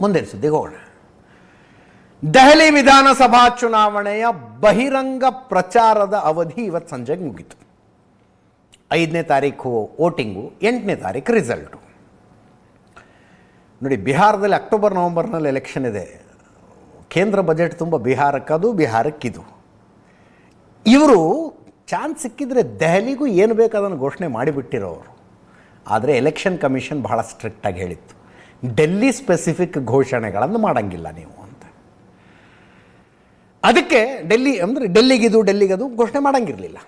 ಮುಂದಿನ ಸುದ್ದಿಗೆ ಹೋಗೋಣ ದೆಹಲಿ ವಿಧಾನಸಭಾ ಚುನಾವಣೆಯ ಬಹಿರಂಗ ಪ್ರಚಾರದ ಅವಧಿ ಇವತ್ತು ಸಂಜೆಗೆ ಮುಗೀತು. ಐದನೇ ತಾರೀಕು ವೋಟಿಂಗು, ಎಂಟನೇ ತಾರೀಕು ರಿಸಲ್ಟು ನೋಡಿ, ಬಿಹಾರದಲ್ಲಿ ಅಕ್ಟೋಬರ್, ನವಂಬರ್ನಲ್ಲಿ ಎಲೆಕ್ಷನ್ ಇದೆ. ಕೇಂದ್ರ ಬಜೆಟ್ ತುಂಬ ಬಿಹಾರಕ್ಕದು ಬಿಹಾರಕ್ಕಿದು ಇವರು ಚಾನ್ಸ್ ಸಿಕ್ಕಿದ್ರೆ ದೆಹಲಿಗೂ ಏನು ಬೇಕು ಅದನ್ನು ಘೋಷಣೆ ಮಾಡಿಬಿಟ್ಟಿರೋರು. ಆದರೆ ಎಲೆಕ್ಷನ್ ಕಮಿಷನ್ ಬಹಳ ಸ್ಟ್ರಿಕ್ಟಾಗಿ ಹೇಳಿತ್ತು. ಡೆಲ್ಲಿ ಸ್ಪೆಸಿಫಿಕ್ ಘೋಷಣೆಗಳನ್ನು ಮಾಡಂಗಿಲ್ಲ ನೀವು ಅಂತ. ಅದಕ್ಕೆ ಡೆಲ್ಲಿ ಅಂದರೆ ಡೆಲ್ಲಿಗಿದು ಡೆಲ್ಲಿಗದು ಘೋಷಣೆ ಮಾಡಂಗಿರಲಿಲ್ಲ.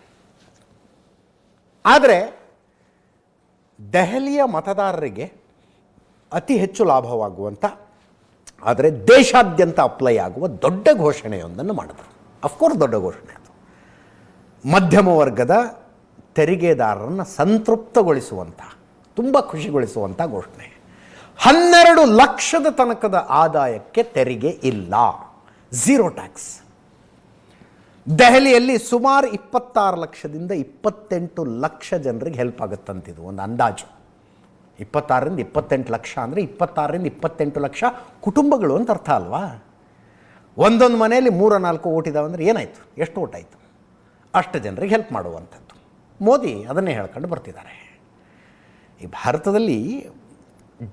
ಆದರೆ ದೆಹಲಿಯ ಮತದಾರರಿಗೆ ಅತಿ ಹೆಚ್ಚು ಲಾಭವಾಗುವಂಥ ಆದರೆ ದೇಶಾದ್ಯಂತ ಅಪ್ಲೈ ಆಗುವ ದೊಡ್ಡ ಘೋಷಣೆಯೊಂದನ್ನು ಮಾಡಿದ್ರು. ಅಫ್ಕೋರ್ಸ್ ದೊಡ್ಡ ಘೋಷಣೆ ಅದು. ಮಧ್ಯಮ ವರ್ಗದ ತೆರಿಗೆದಾರರನ್ನು ಸಂತೃಪ್ತಗೊಳಿಸುವಂಥ ತುಂಬ ಖುಷಿಗೊಳಿಸುವಂಥ ಘೋಷಣೆ. ಹನ್ನೆರಡು ಲಕ್ಷದ ತನಕದ ಆದಾಯಕ್ಕೆ ತೆರಿಗೆ ಇಲ್ಲ. ಝೀರೋ ಟ್ಯಾಕ್ಸ್ ದೆಹಲಿಯಲ್ಲಿ ಸುಮಾರು ಇಪ್ಪತ್ತಾರು ಲಕ್ಷದಿಂದ ಇಪ್ಪತ್ತೆಂಟು ಲಕ್ಷ ಜನರಿಗೆ ಹೆಲ್ಪ್ ಆಗುತ್ತಂತಿದು ಒಂದು ಅಂದಾಜು. ಇಪ್ಪತ್ತಾರರಿಂದ ಇಪ್ಪತ್ತೆಂಟು ಲಕ್ಷ ಅಂದರೆ ಇಪ್ಪತ್ತಾರರಿಂದ ಇಪ್ಪತ್ತೆಂಟು ಲಕ್ಷ ಕುಟುಂಬಗಳು ಅಂತ ಅರ್ಥ ಅಲ್ವಾ? ಒಂದೊಂದು ಮನೆಯಲ್ಲಿ ಮೂರ ನಾಲ್ಕು ಓಟ್ ಇದಾವೆ ಅಂದರೆ ಏನಾಯಿತು? ಎಷ್ಟು ಓಟ್ ಆಯಿತು? ಅಷ್ಟು ಜನರಿಗೆ ಹೆಲ್ಪ್ ಮಾಡುವಂಥದ್ದು. ಮೋದಿ ಅದನ್ನೇ ಹೇಳ್ಕೊಂಡು ಬರ್ತಿದ್ದಾರೆ. ಈ ಭಾರತದಲ್ಲಿ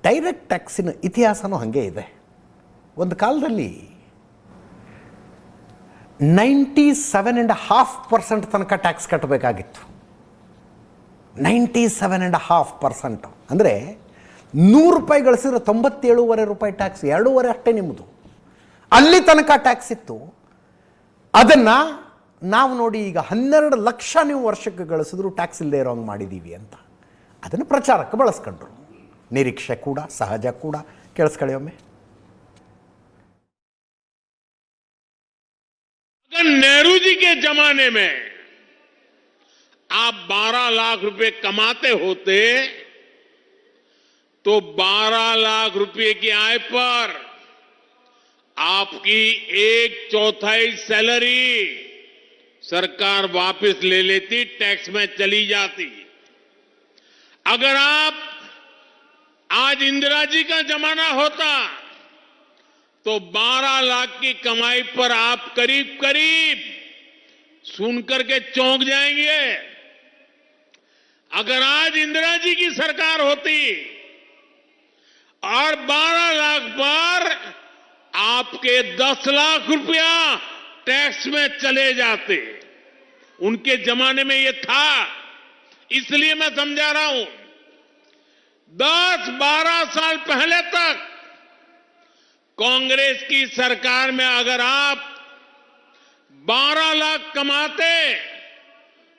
ಡೈರೆಕ್ಟ್ ಟ್ಯಾಕ್ಸಿನ ಇತಿಹಾಸನೂ ಹಾಗೆ ಇದೆ. ಒಂದು ಕಾಲದಲ್ಲಿ ninety seven and half percent ತನಕ tax ಕಟ್ಟಬೇಕಾಗಿತ್ತು. Ninety seven and half percent. ಅಂದರೆ ನೂರು ರೂಪಾಯಿ ಗಳಿಸಿದ್ರೆ ತೊಂಬತ್ತೇಳುವರೆ ರೂಪಾಯಿ ಟ್ಯಾಕ್ಸ್, ಎರಡೂವರೆ ಅಷ್ಟೇ ನಿಮ್ಮದು. ಅಲ್ಲಿ ತನಕ ಟ್ಯಾಕ್ಸ್ ಇತ್ತು. ಅದನ್ನು ನಾವು ನೋಡಿ ಈಗ ಹನ್ನೆರಡು ಲಕ್ಷ ನೀವು ವರ್ಷಕ್ಕೆ ಗಳಿಸಿದ್ರು ಟ್ಯಾಕ್ಸ್ ಇಲ್ಲದೆ ಇರೋ ಹಂಗೆ ಮಾಡಿದ್ದೀವಿ ಅಂತ. ಅದನ್ನು ಪ್ರಚಾರಕ್ಕೆ ಬಳಸ್ಕೊಂಡ್ರು. ನಿರೀಕ್ಷೆ ಕೂಡ ಸಹಜ ಕೂಡ ಕೇಳಿಸ್ಕೊಳ್ಳಿ ಒಮ್ಮೆ अगर नेहरू जी के जमाने में आप 12 लाख रुपए कमाते होते तो 12 लाख रुपए की आय पर आपकी एक चौथाई सैलरी सरकार वापस ले लेती टैक्स में चली जाती अगर आप आज इंदिरा जी का जमाना होता तो 12 लाख की कमाई पर आप करीब करीब सुनकर के चौंक जाएँगे। अगर आज इंदिरा जी की सरकार होती और 12 लाख पर आपके 10 लाख रुपया टैक्स में चले जाते, उनके जमाने में ये था, इसलिए मैं समझा रहा हूँ। 10 12 साल पहले तक कांग्रेस की सरकार में अगर आप 12 लाख कमाते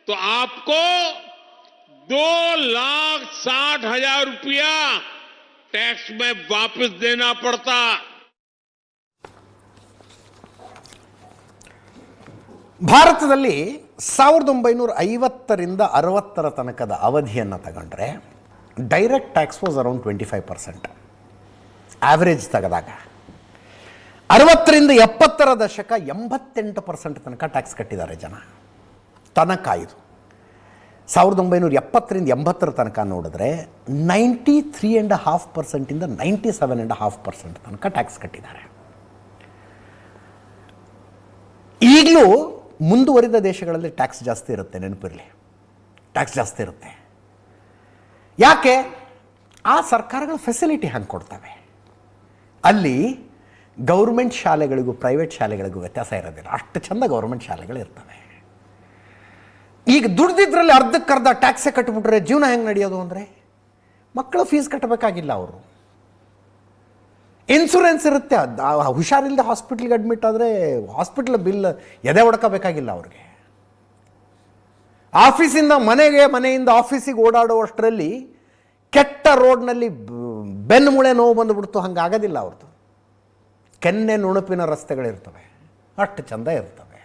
तो आपको दो लाख साठ हजार रुपया टैक्स में वापस देना पड़ता ಭಾರತದಲ್ಲಿ ಸಾವಿರದ ಒಂಬೈನೂರ ಐವತ್ತರಿಂದ ಅರವತ್ತರ ತನಕದ ಅವಧಿಯನ್ನು ತಗೊಂಡ್ರೆ direct tax was around twenty five percent average ತೆಗೆದಾಗ. ಅರವತ್ತರಿಂದ ಎಪ್ಪತ್ತರ ದಶಕ ಎಂಬತ್ತೆಂಟು ಪರ್ಸೆಂಟ್ ತನಕ ಟ್ಯಾಕ್ಸ್ ಕಟ್ಟಿದ್ದಾರೆ ಜನ. ತನಕ ಇದು. ಸಾವಿರದ ಒಂಬೈನೂರ ಎಪ್ಪತ್ತರಿಂದ ಎಂಬತ್ತರ ತನಕ ನೋಡಿದ್ರೆ ninety three and half ಪರ್ಸೆಂಟಿಂದ ninety seven and half percent ತನಕ ಟ್ಯಾಕ್ಸ್ ಕಟ್ಟಿದ್ದಾರೆ. ಈಗಲೂ ಮುಂದುವರಿದ ದೇಶಗಳಲ್ಲಿ ಟ್ಯಾಕ್ಸ್ ಜಾಸ್ತಿ ಇರುತ್ತೆ, ನೆನಪಿರಲಿ. ಟ್ಯಾಕ್ಸ್ ಜಾಸ್ತಿ ಇರುತ್ತೆ. ಯಾಕೆ? ಆ ಸರ್ಕಾರಗಳು ಫೆಸಿಲಿಟಿ ಹಂಗೆ ಕೊಡ್ತವೆ ಅಲ್ಲಿ ಗೌರ್ಮೆಂಟ್ ಶಾಲೆಗಳಿಗೂ ಪ್ರೈವೇಟ್ ಶಾಲೆಗಳಿಗೂ ವ್ಯತ್ಯಾಸ ಇರೋದಿಲ್ಲ. ಅಷ್ಟು ಚಂದ ಗೌರ್ಮೆಂಟ್ ಶಾಲೆಗಳು ಇರ್ತವೆ. ಈಗ ದುಡ್ದಿದ್ರಲ್ಲಿ ಅರ್ಧಕ್ಕರ್ಧ ಟ್ಯಾಕ್ಸೇ ಕಟ್ಬಿಟ್ರೆ ಜೀವನ ಹೆಂಗೆ ನಡೆಯೋದು ಅಂದರೆ? ಮಕ್ಕಳು ಫೀಸ್ ಕಟ್ಟಬೇಕಾಗಿಲ್ಲ ಅವರು. ಇನ್ಸೂರೆನ್ಸ್ ಇರುತ್ತೆ. ಹುಷಾರಿಲ್ಲದೆ ಹಾಸ್ಪಿಟ್ಲಿಗೆ ಅಡ್ಮಿಟ್ ಆದರೆ ಹಾಸ್ಪಿಟ್ಲ್ ಬಿಲ್ ಎದೆ ಹೊಡ್ಕೋಬೇಕಾಗಿಲ್ಲ ಅವ್ರಿಗೆ. ಆಫೀಸಿಂದ ಮನೆಗೆ, ಮನೆಯಿಂದ ಆಫೀಸಿಗೆ ಓಡಾಡುವಷ್ಟರಲ್ಲಿ ಕೆಟ್ಟ ರೋಡ್ನಲ್ಲಿ ಬೆನ್ನು ಮುಳೆ ನೋವು ಬಂದುಬಿಡ್ತು. ಹಂಗೆ ಆಗೋದಿಲ್ಲ ಅವ್ರದ್ದು ಕೆನ್ನೆ ನುಣುಪಿನ ರಸ್ತೆಗಳಿರ್ತವೆ. ಅಷ್ಟು ಚಂದ ಇರ್ತವೆ.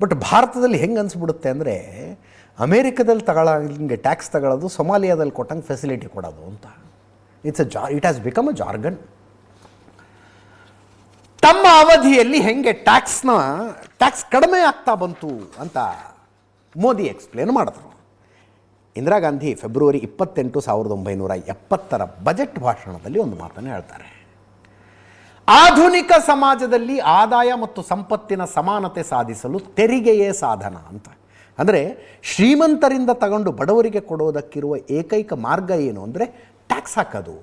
ಬಟ್ ಭಾರತದಲ್ಲಿ ಹೆಂಗೆ ಅನಿಸ್ಬಿಡುತ್ತೆ ಅಂದರೆ ಅಮೇರಿಕದಲ್ಲಿ ತಗೊಳ್ಳೋಂಗೆ ಟ್ಯಾಕ್ಸ್ ತಗೊಳ್ಳೋದು ಸೊಮಾಲಿಯಾದಲ್ಲಿ ಕೊಟ್ಟಂಗೆ ಫೆಸಿಲಿಟಿ ಕೊಡೋದು ಅಂತ. ಇಟ್ಸ್ ಅ ಜಾ it has become a jargon ತಮ್ಮ ಅವಧಿಯಲ್ಲಿ ಹೆಂಗೆ ಟ್ಯಾಕ್ಸ್ನ, ಟ್ಯಾಕ್ಸ್ ಕಡಿಮೆ ಆಗ್ತಾ ಬಂತು ಅಂತ ಮೋದಿ ಎಕ್ಸ್ಪ್ಲೇನ್ ಮಾಡಿದ್ರು. ಇಂದಿರಾ ಗಾಂಧಿ ಫೆಬ್ರವರಿ ಇಪ್ಪತ್ತೆಂಟು ಸಾವಿರದ ಒಂಬೈನೂರ ಎಪ್ಪತ್ತರ ಬಜೆಟ್ ಭಾಷಣದಲ್ಲಿ ಒಂದು ಮಾತನ್ನು ಹೇಳ್ತಾರೆ. ಆಧುನಿಕ ಸಮಾಜದಲ್ಲಿ ಆದಾಯ ಮತ್ತು ಸಂಪತ್ತಿನ ಸಮಾನತೆ ಸಾಧಿಸಲು ತೆರಿಗೆಯೇ ಸಾಧನ ಅಂತ. ಅಂದರೆ ಶ್ರೀಮಂತರಿಂದ ತಗೊಂಡು ಬಡವರಿಗೆ ಕೊಡೋದಕ್ಕಿರುವ ಏಕೈಕ ಮಾರ್ಗ ಏನು ಅಂದರೆ ಟ್ಯಾಕ್ಸ್ ಹಾಕೋದು.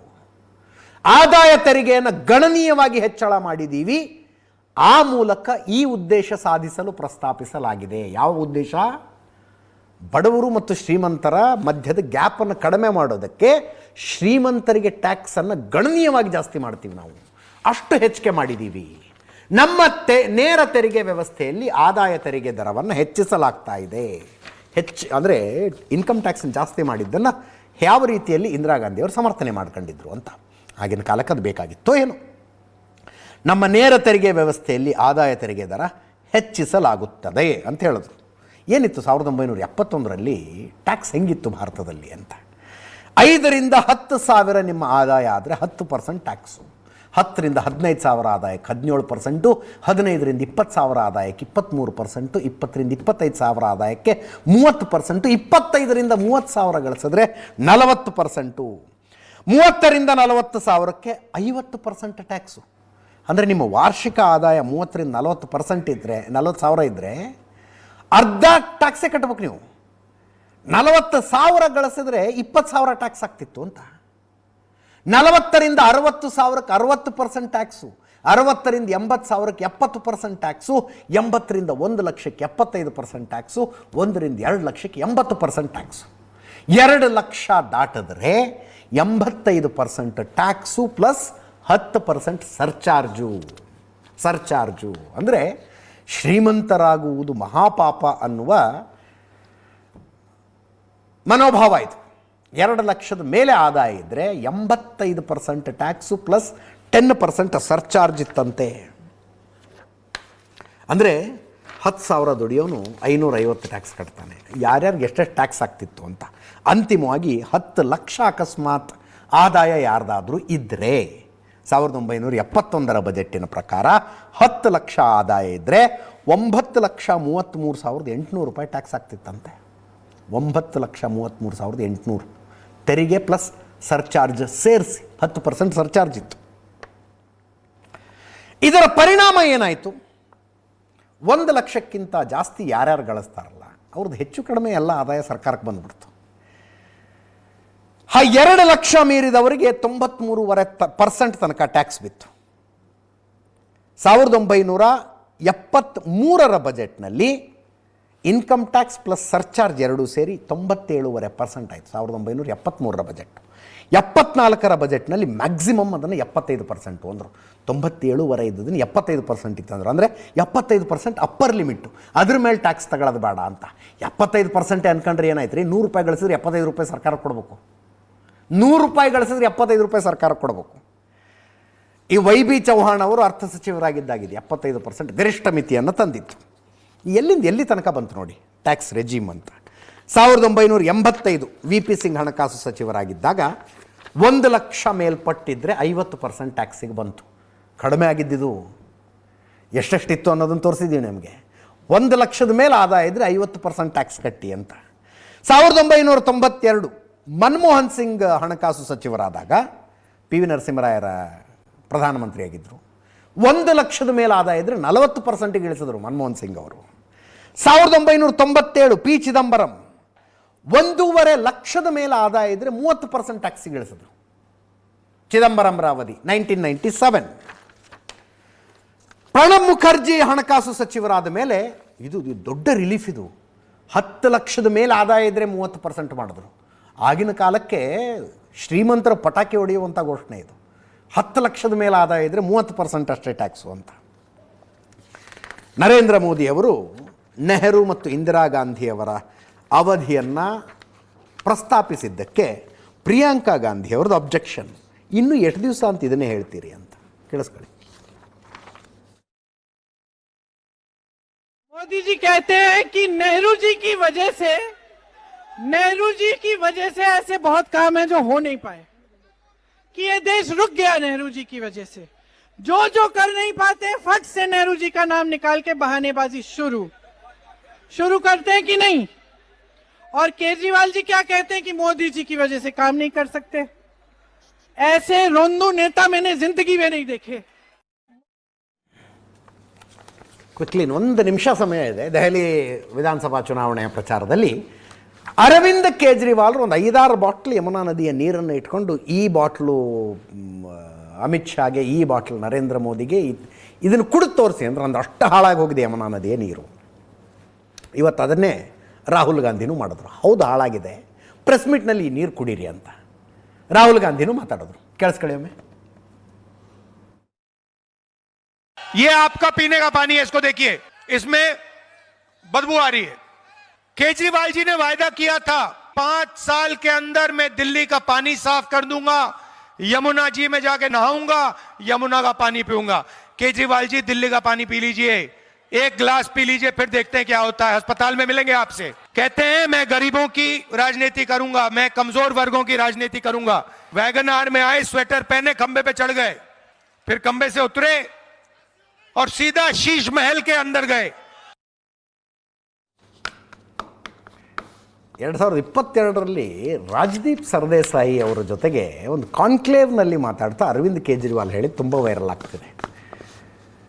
ಆದಾಯ ತೆರಿಗೆಯನ್ನು ಗಣನೀಯವಾಗಿ ಹೆಚ್ಚಳ ಮಾಡಿದ್ದೀವಿ ಆ ಮೂಲಕ ಈ ಉದ್ದೇಶ ಸಾಧಿಸಲು ಪ್ರಸ್ತಾಪಿಸಲಾಗಿದೆ. ಯಾವ ಉದ್ದೇಶ? ಬಡವರು ಮತ್ತು ಶ್ರೀಮಂತರ ಮಧ್ಯದ ಗ್ಯಾಪನ್ನು ಕಡಿಮೆ ಮಾಡೋದಕ್ಕೆ ಶ್ರೀಮಂತರಿಗೆ ಟ್ಯಾಕ್ಸನ್ನು ಗಣನೀಯವಾಗಿ ಜಾಸ್ತಿ ಮಾಡ್ತೀವಿ ನಾವು. ಅಷ್ಟು ಹೆಚ್ಚಿಗೆ ಮಾಡಿದ್ದೀವಿ. ನಮ್ಮ ತೆ, ನೇರ ತೆರಿಗೆ ವ್ಯವಸ್ಥೆಯಲ್ಲಿ ಆದಾಯ ತೆರಿಗೆ ದರವನ್ನು ಹೆಚ್ಚಿಸಲಾಗ್ತಾ ಇದೆ. ಹೆಚ್ಚು, ಅಂದರೆ ಇನ್ಕಮ್ ಟ್ಯಾಕ್ಸನ್ನು ಜಾಸ್ತಿ ಮಾಡಿದ್ದನ್ನು ಯಾವ ರೀತಿಯಲ್ಲಿ ಇಂದಿರಾ ಗಾಂಧಿಯವರು ಸಮರ್ಥನೆ ಮಾಡ್ಕೊಂಡಿದ್ರು ಅಂತ. ಆಗಿನ ಕಾಲಕ್ಕೆ ಅದು ಬೇಕಾಗಿತ್ತೋ ಏನು. ನಮ್ಮ ನೇರ ತೆರಿಗೆ ವ್ಯವಸ್ಥೆಯಲ್ಲಿ ಆದಾಯ ತೆರಿಗೆ ದರ ಹೆಚ್ಚಿಸಲಾಗುತ್ತದೆ ಅಂತ ಹೇಳಿದ್ರು ಏನಿತ್ತು ಸಾವಿರದ ಒಂಬೈನೂರ ಎಪ್ಪತ್ತೊಂದರಲ್ಲಿ ಟ್ಯಾಕ್ಸ್ ಹೆಂಗಿತ್ತು ಭಾರತದಲ್ಲಿ ಅಂತ? ಐದರಿಂದ ಹತ್ತು ಸಾವಿರ ನಿಮ್ಮ ಆದಾಯ ಆದರೆ ಹತ್ತು ಪರ್ಸೆಂಟ್ ಟ್ಯಾಕ್ಸು. ಹತ್ತರಿಂದ ಹದಿನೈದು ಸಾವಿರ ಆದಾಯಕ್ಕೆ ಹದಿನೇಳು ಪರ್ಸೆಂಟು, ಹದಿನೈದರಿಂದ ಇಪ್ಪತ್ತು ಸಾವಿರ ಆದಾಯಕ್ಕೆ ಇಪ್ಪತ್ತ್ಮೂರು ಪರ್ಸೆಂಟು, ಇಪ್ಪತ್ತರಿಂದ ಇಪ್ಪತ್ತೈದು ಸಾವಿರ ಆದಾಯಕ್ಕೆ ಮೂವತ್ತು ಪರ್ಸೆಂಟು, ಇಪ್ಪತ್ತೈದರಿಂದ ಮೂವತ್ತು ಸಾವಿರ ಗಳಿಸಿದ್ರೆ ನಲವತ್ತು ಪರ್ಸೆಂಟು. ಮೂವತ್ತರಿಂದ ನಲವತ್ತು ಸಾವಿರಕ್ಕೆ ಐವತ್ತು ಪರ್ಸೆಂಟ್ ಟ್ಯಾಕ್ಸು. ಅಂದರೆ ನಿಮ್ಮ ವಾರ್ಷಿಕ ಆದಾಯ ಮೂವತ್ತರಿಂದ ನಲವತ್ತು ಪರ್ಸೆಂಟ್ ಇದ್ದರೆ ನಲವತ್ತು ಸಾವಿರ ಇದ್ದರೆ ಅರ್ಧ ಟ್ಯಾಕ್ಸೇ ಕಟ್ಬೇಕು ನೀವು. ನಲವತ್ತು ಸಾವಿರ ಗಳಿಸಿದ್ರೆ ಇಪ್ಪತ್ತು ಸಾವಿರ ಟ್ಯಾಕ್ಸ್ ಆಗ್ತಿತ್ತು ಅಂತ. ನಲವತ್ತರಿಂದ ಅರವತ್ತು ಸಾವಿರಕ್ಕೆ ಅರವತ್ತು ಪರ್ಸೆಂಟ್ ಟ್ಯಾಕ್ಸು ಅರವತ್ತರಿಂದ ಎಂಬತ್ತು ಸಾವಿರಕ್ಕೆ ಎಪ್ಪತ್ತು ಪರ್ಸೆಂಟ್ ಟ್ಯಾಕ್ಸು ಎಂಬತ್ತರಿಂದ ಒಂದು ಲಕ್ಷಕ್ಕೆ ಎಪ್ಪತ್ತೈದು ಪರ್ಸೆಂಟ್ ಟ್ಯಾಕ್ಸು ಒಂದರಿಂದ ಎರಡು ಲಕ್ಷಕ್ಕೆ ಎಂಬತ್ತು ಪರ್ಸೆಂಟ್ ಟ್ಯಾಕ್ಸು ಎರಡು ಲಕ್ಷ ದಾಟಿದ್ರೆ ಎಂಬತ್ತೈದು ಪರ್ಸೆಂಟ್ ಟ್ಯಾಕ್ಸು ಪ್ಲಸ್ ಹತ್ತು ಪರ್ಸೆಂಟ್ ಸರ್ಚಾರ್ಜು ಸರ್ಚಾರ್ಜು ಅಂದರೆ ಶ್ರೀಮಂತರಾಗುವುದು ಮಹಾಪಾಪ ಅನ್ನುವ ಮನೋಭಾವ ಆಯಿತು ಎರಡು ಲಕ್ಷದ ಮೇಲೆ ಆದಾಯ ಇದ್ದರೆ ಎಂಬತ್ತೈದು percent tax plus ten percent surcharge ಇತ್ತಂತೆ. ಅಂದರೆ ಹತ್ತು ಸಾವಿರ ದುಡಿಯೋನು ಐನೂರೈವತ್ತು ಟ್ಯಾಕ್ಸ್ ಕಟ್ತಾನೆ. ಯಾರ್ಯಾರಿಗೆ ಎಷ್ಟೆಷ್ಟು ಟ್ಯಾಕ್ಸ್ ಆಗ್ತಿತ್ತು ಅಂತ. ಅಂತಿಮವಾಗಿ ಹತ್ತು ಲಕ್ಷ ಅಕಸ್ಮಾತ್ ಆದಾಯ ಯಾರ್ದಾದರೂ ಇದ್ದರೆ ಸಾವಿರದ ಒಂಬೈನೂರ ಎಪ್ಪತ್ತೊಂದರ ಬಜೆಟ್ಟಿನ ಪ್ರಕಾರ ಹತ್ತು ಲಕ್ಷ ಆದಾಯ ಇದ್ದರೆ ಒಂಬತ್ತು ಲಕ್ಷ ಮೂವತ್ತ್ಮೂರು ಸಾವಿರದ ಎಂಟುನೂರು ರೂಪಾಯಿ ಟ್ಯಾಕ್ಸ್ ಆಗ್ತಿತ್ತಂತೆ. ಒಂಬತ್ತು ಲಕ್ಷ ಮೂವತ್ತ್ಮೂರು ಸಾವಿರದ ಎಂಟುನೂರು. ತೆರಿಗೆ ಪ್ಲಸ್ ಸರ್ಚಾರ್ಜ್ ಸೇರಿಸಿ ಹತ್ತು ಪರ್ಸೆಂಟ್ ಸರ್ಚಾರ್ಜ್ ಇತ್ತು. ಇದರ ಪರಿಣಾಮ ಏನಾಯಿತು? ಒಂದು ಲಕ್ಷಕ್ಕಿಂತ ಜಾಸ್ತಿ ಯಾರ್ಯಾರು ಗಳಿಸ್ತಾರಲ್ಲ, ಅವ್ರದ್ದು ಹೆಚ್ಚು ಕಡಿಮೆ ಎಲ್ಲ ಆದಾಯ ಸರ್ಕಾರಕ್ಕೆ ಬಂದ್ಬಿಡ್ತು. ಆ ಎರಡು ಲಕ್ಷ ಮೀರಿದವರಿಗೆ ತೊಂಬತ್ತ್ಮೂರುವರೆ ತ, ಪರ್ಸೆಂಟ್ ತನಕ ಟ್ಯಾಕ್ಸ್ ಬಿತ್ತು. ಸಾವಿರದ ಒಂಬೈನೂರ ಎಪ್ಪತ್ತ್ಮೂರರ ಬಜೆಟ್ನಲ್ಲಿ ಇನ್ಕಮ್ ಟ್ಯಾಕ್ಸ್ ಪ್ಲಸ್ ಸರ್ಚಾರ್ಜ್ ಎರಡೂ ಸೇರಿ ತೊಂಬತ್ತೇಳುವರೆ ಪರ್ಸೆಂಟ್ ಆಯಿತು, ಸಾವಿರದ ಒಂಬೈನೂರ ಎಪ್ಪತ್ತ್ಮೂರರ ಬಜೆಟ್. ಎಪ್ಪತ್ನಾಲ್ಕರ ಬಜೆಟ್ನಲ್ಲಿ ಮ್ಯಾಕ್ಸಿಮಮ್ ಅದನ್ನು ಎಪ್ಪತ್ತೈದು ಪರ್ಸೆಂಟು ಅಂದರು. ತೊಂಬತ್ತೇಳುವರೆ ಇದ್ದದನ್ನು ಎಪ್ಪತ್ತೈದು ಪರ್ಸೆಂಟ್ ಇತ್ತಂದ್ರು ಅಂದರೆ. ಎಪ್ಪತ್ತೈದು ಪರ್ಸೆಂಟ್ ಅಪ್ಪರ್ ಲಿಮಿಟ್ಟು ಅದ್ರ ಮೇಲೆ ಟ್ಯಾಕ್ಸ್ ತಗೊಳ್ಳೋದು ಬೇಡ ಅಂತ. ಎಪ್ಪತ್ತೈದು ಪರ್ಸೆಂಟ್ ಅನ್ಕೊಂಡ್ರೆ ಏನಾಯ್ತು ರೀ? ನೂರು ರೂಪಾಯಿ ಗಳಿಸಿದ್ರೆ ಎಪ್ಪತ್ತೈದು ರೂಪಾಯಿ ಸರ್ಕಾರ ಕೊಡಬೇಕು. ನೂರು ರೂಪಾಯಿ ಗಳಿಸಿದ್ರೆ ಎಪ್ಪತ್ತೈದು ರೂಪಾಯಿ ಸರ್ಕಾರ ಕೊಡಬೇಕು. ಈ ವೈ ಬಿ ಚೌಹಾಣ್ ಅವರು ಅರ್ಥ ಸಚಿವರಾಗಿದ್ದಾಗಿದೆ. ಎಪ್ಪತ್ತೈದು ಪರ್ಸೆಂಟ್ ಗರಿಷ್ಠ ಮಿತಿಯನ್ನು ತಂದಿತ್ತು. ಎಲ್ಲಿಂದ ಎಲ್ಲಿ ತನಕ ಬಂತು ನೋಡಿ, ಟ್ಯಾಕ್ಸ್ ರೆಜಿಮ್ ಅಂತ. ಸಾವಿರದ ಒಂಬೈನೂರ ಎಂಬತ್ತೈದು ವಿ ಪಿ ಸಿಂಗ್ ಹಣಕಾಸು ಸಚಿವರಾಗಿದ್ದಾಗ ಒಂದು ಲಕ್ಷ ಮೇಲ್ಪಟ್ಟಿದ್ರೆ ಐವತ್ತು ಪರ್ಸೆಂಟ್ ಟ್ಯಾಕ್ಸಿಗೆ ಬಂತು. ಕಡಿಮೆ ಆಗಿದ್ದಿದು. ಎಷ್ಟೆಷ್ಟಿತ್ತು ಅನ್ನೋದನ್ನು ತೋರಿಸಿದ್ದೀವಿ ನಿಮಗೆ. ಒಂದು ಲಕ್ಷದ ಮೇಲೆ ಆದಾಯ ಇದ್ದರೆ ಐವತ್ತು ಪರ್ಸೆಂಟ್ ಟ್ಯಾಕ್ಸ್ ಕಟ್ಟಿ ಅಂತ. ಸಾವಿರದ ಒಂಬೈನೂರ ತೊಂಬತ್ತೆರಡು ಮನಮೋಹನ್ ಸಿಂಗ್ ಹಣಕಾಸು ಸಚಿವರಾದಾಗ ಪಿ ವಿ ನರಸಿಂಹರಾಯರ ಪ್ರಧಾನಮಂತ್ರಿಯಾಗಿದ್ದರು ಒಂದು ಲಕ್ಷದ ಮೇಲೆ ಆದಾಯ ಇದ್ದರೆ ನಲವತ್ತು ಪರ್ಸೆಂಟಿಗೆ ಇಳಿಸಿದರು ಮನಮೋಹನ್ ಸಿಂಗ್ ಅವರು. ಸಾವಿರದ ಒಂಬೈನೂರ ತೊಂಬತ್ತೇಳು ಪಿ ಚಿದಂಬರಂ ಒಂದೂವರೆ ಲಕ್ಷದ ಮೇಲೆ ಆದಾಯ ಇದ್ದರೆ ಮೂವತ್ತು ಪರ್ಸೆಂಟ್ ಟ್ಯಾಕ್ಸ್ ಇಳಿಸಿದ್ರು ಚಿದಂಬರಂರ ಅವಧಿ nineteen ninety seven. Pranab Mukherjee ಹಣಕಾಸು ಸಚಿವರಾದ ಮೇಲೆ ಇದು ದೊಡ್ಡ ರಿಲೀಫ್ ಇದು. ಹತ್ತು ಲಕ್ಷದ ಮೇಲೆ ಆದಾಯ ಇದ್ದರೆ ಮೂವತ್ತು ಪರ್ಸೆಂಟ್ ಮಾಡಿದ್ರು. ಆಗಿನ ಕಾಲಕ್ಕೆ ಶ್ರೀಮಂತರ ಪಟಾಕಿ ಹೊಡೆಯುವಂಥ ಘೋಷಣೆ ಇದು ಹತ್ತು ಲಕ್ಷದ ಮೇಲೆ ಆದಾಯ ಇದ್ದರೆ ಮೂವತ್ತು ಪರ್ಸೆಂಟ್ ಅಷ್ಟೇ ಟ್ಯಾಕ್ಸು ಅಂತ ನರೇಂದ್ರ ಮೋದಿಯವರು ನೆಹರು ಮತ್ತು ಇಂದಿರಾ ಗಾಂಧಿಯವರ ಅವಧಿಯನ್ನು ಪ್ರಸ್ತಾಪಿಸಿದ್ದಕ್ಕೆ ಪ್ರಿಯಾಂಕಾ ಗಾಂಧಿಯವ್ರದ್ದು ಅಬ್ಜೆಕ್ಷನ್ ಇನ್ನೂ ಎಷ್ಟು ದಿವಸ ಅಂತ ಇದನ್ನೇ ಹೇಳ್ತೀರಿ ಅಂತ ಕೇಳಿಸ್ಕೊಳ್ಳಿ मोदी जी कहते हैं कि नेहरू जी की वजह से नेहरू जी की वजह से ऐसे बहुत काम है जो हो नहीं पाए कि ये देश रुक गया नेहरू जी की वजह से जो जो कर नहीं पाते फट से नेहरू जी का नाम निकाल के बहानेबाजी शुरू शुरू करते हैं कि नहीं और केजरीवाल जी क्या कहते हैं कि मोदी जी की वजह से काम नहीं कर सकते ऐसे रोंदू नेता मैंने जिंदगी में नहीं देखे ಕ್ವಿಕ್ಲಿ ಒಂದು ನಿಮಿಷ ಸಮಯ ಇದೆ ದೆಹಲಿ ವಿಧಾನಸಭಾ ಚುನಾವಣೆಯ ಪ್ರಚಾರದಲ್ಲಿ ಅರವಿಂದ್ ಕೇಜ್ರಿವಾಲ್ ಒಂದು ಐದಾರು ಬಾಟ್ಲ್ ಯಮುನಾ ನದಿಯ ನೀರನ್ನು ಇಟ್ಕೊಂಡು ಈ ಬಾಟ್ಲು ಮ್, ಅಮಿತ್ ಶಾಗೆ ಈ ಬಾಟ್ಲ್ ನರೇಂದ್ರ ಮೋದಿಗೆ ಇದ್- ಇದನ್ನು ಕುಡಿದು ತೋರಿಸಿ ಅಂದ್ರೆ ಒಂದು ಅಷ್ಟು ಹಾಳಾಗಿ ಹೋಗಿದೆ ಯಮುನಾ ನದಿಯ ನೀರು ಇವತ್ತು ಅದನ್ನೇ ರಾಹುಲ್ ಗಾಂಧಿನೂ ಮಾಡಿದ್ರು ಹೌದು ಹಾಳಾಗಿದೆ ಪ್ರೆಸ್ ಮೀಟ್ನಲ್ಲಿ ಈ ನೀರು ಕುಡೀರಿ ಅಂತ ರಾಹುಲ್ ಗಾಂಧಿನೂ ಮಾತಾಡಿದ್ರು ಕೇಳಿಸ್ಕೊಳ್ಳಿ ಒಮ್ಮೆ ये आपका पीने का पानी है इसको देखिए इसमें बदबू आ रही है केजरीवाल जी ने वायदा किया था, पाँच साल के अंदर मैं दिल्ली का पानी साफ़ कर दूँगा, यमुना जी में जाके नहाऊँगा, यमुना का पानी पीऊँगा। केजरीवाल जी, दिल्ली का पानी पी लीजिए, एक गिलास पी लीजिए, फिर देखते हैं क्या होता है, अस्पताल में मिलेंगे आपसे। कहते हैं, मैं गरीबों की राजनीति करूँगा, मैं कमज़ोर वर्गों की राजनीति करूँगा। वैगन आर में आए, स्वेटर पहने खंबे पे चढ़ गए, फिर खंबे से उतरे और सीधा शीश महल के अंदर गए। ಎರಡು ಸಾವಿರದ ಇಪ್ಪತ್ತೆರಡರಲ್ಲಿ ರಾಜ್ದೀಪ್ ಸರ್ದೇಸಾಯಿ ಅವರ ಜೊತೆಗೆ ಒಂದು ಕಾನ್ಕ್ಲೇವ್ನಲ್ಲಿ ಮಾತಾಡ್ತಾ ಅರವಿಂದ್ ಕೇಜ್ರಿವಾಲ್ ಹೇಳಿ ತುಂಬ ವೈರಲ್ ಆಗ್ತಿದೆ.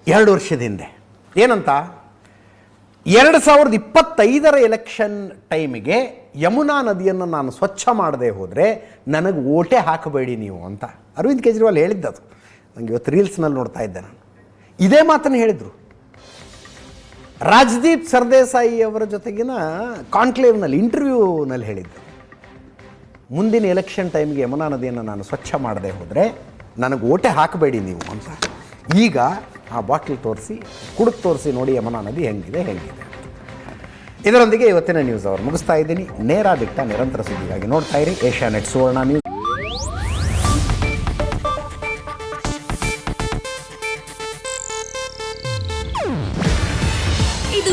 ಎರಡು ವರ್ಷದ ಹಿಂದೆ. ಏನಂತ? ಎರಡು ಸಾವಿರದ ಇಪ್ಪತ್ತೈದರ ಎಲೆಕ್ಷನ್ ಟೈಮಿಗೆ ಯಮುನಾ ನದಿಯನ್ನು ನಾನು ಸ್ವಚ್ಛ ಮಾಡದೆ ಹೋದರೆ ನನಗೆ ಓಟೆ ಹಾಕಬೇಡಿ ನೀವು ಅಂತ ಅರವಿಂದ್ ಕೇಜ್ರಿವಾಲ್ ಹೇಳಿದ್ದದು. ನನಗೆ ಇವತ್ತು ರೀಲ್ಸ್ನಲ್ಲಿ ನೋಡ್ತಾ ಇದ್ದೆ ನಾನು. ಇದೇ ಮಾತನ್ನು ಹೇಳಿದರು. ರಾಜ್ದೀಪ್ ಸರ್ದೇಸಾಯಿ ಅವರ ಜೊತೆಗಿನ ಕಾನ್ಕ್ಲೇವ್ನಲ್ಲಿ, ಇಂಟರ್ವ್ಯೂನಲ್ಲಿ ಹೇಳಿದ್ದು. ಮುಂದಿನ ಎಲೆಕ್ಷನ್ ಟೈಮ್ಗೆ ಯಮುನಾ ನದಿಯನ್ನು ನಾನು ಸ್ವಚ್ಛ ಮಾಡದೆ ಹೋದರೆ ನನಗೆ ಓಟೆ ಹಾಕಬೇಡಿ ನೀವು ಅಂತ. ಈಗ ಆ ಬಾಟ್ಲ್ ತೋರಿಸಿ, ಕುಡುಕ್ ತೋರಿಸಿ ನೋಡಿ ಯಮುನಾ ನದಿ ಹೆಂಗಿದೆ ಹೆಂಗಿದೆ ಇದರೊಂದಿಗೆ ಇವತ್ತಿನ ನ್ಯೂಸ್ ಅವರು ಮುಗಿಸ್ತಾ ಇದ್ದೀನಿ. ನೇರ ದಿಟ್ಟ ನಿರಂತರ ಸುದ್ದಿಗಾಗಿ ನೋಡ್ತಾ ಇರಿ. Asianet Suvarna news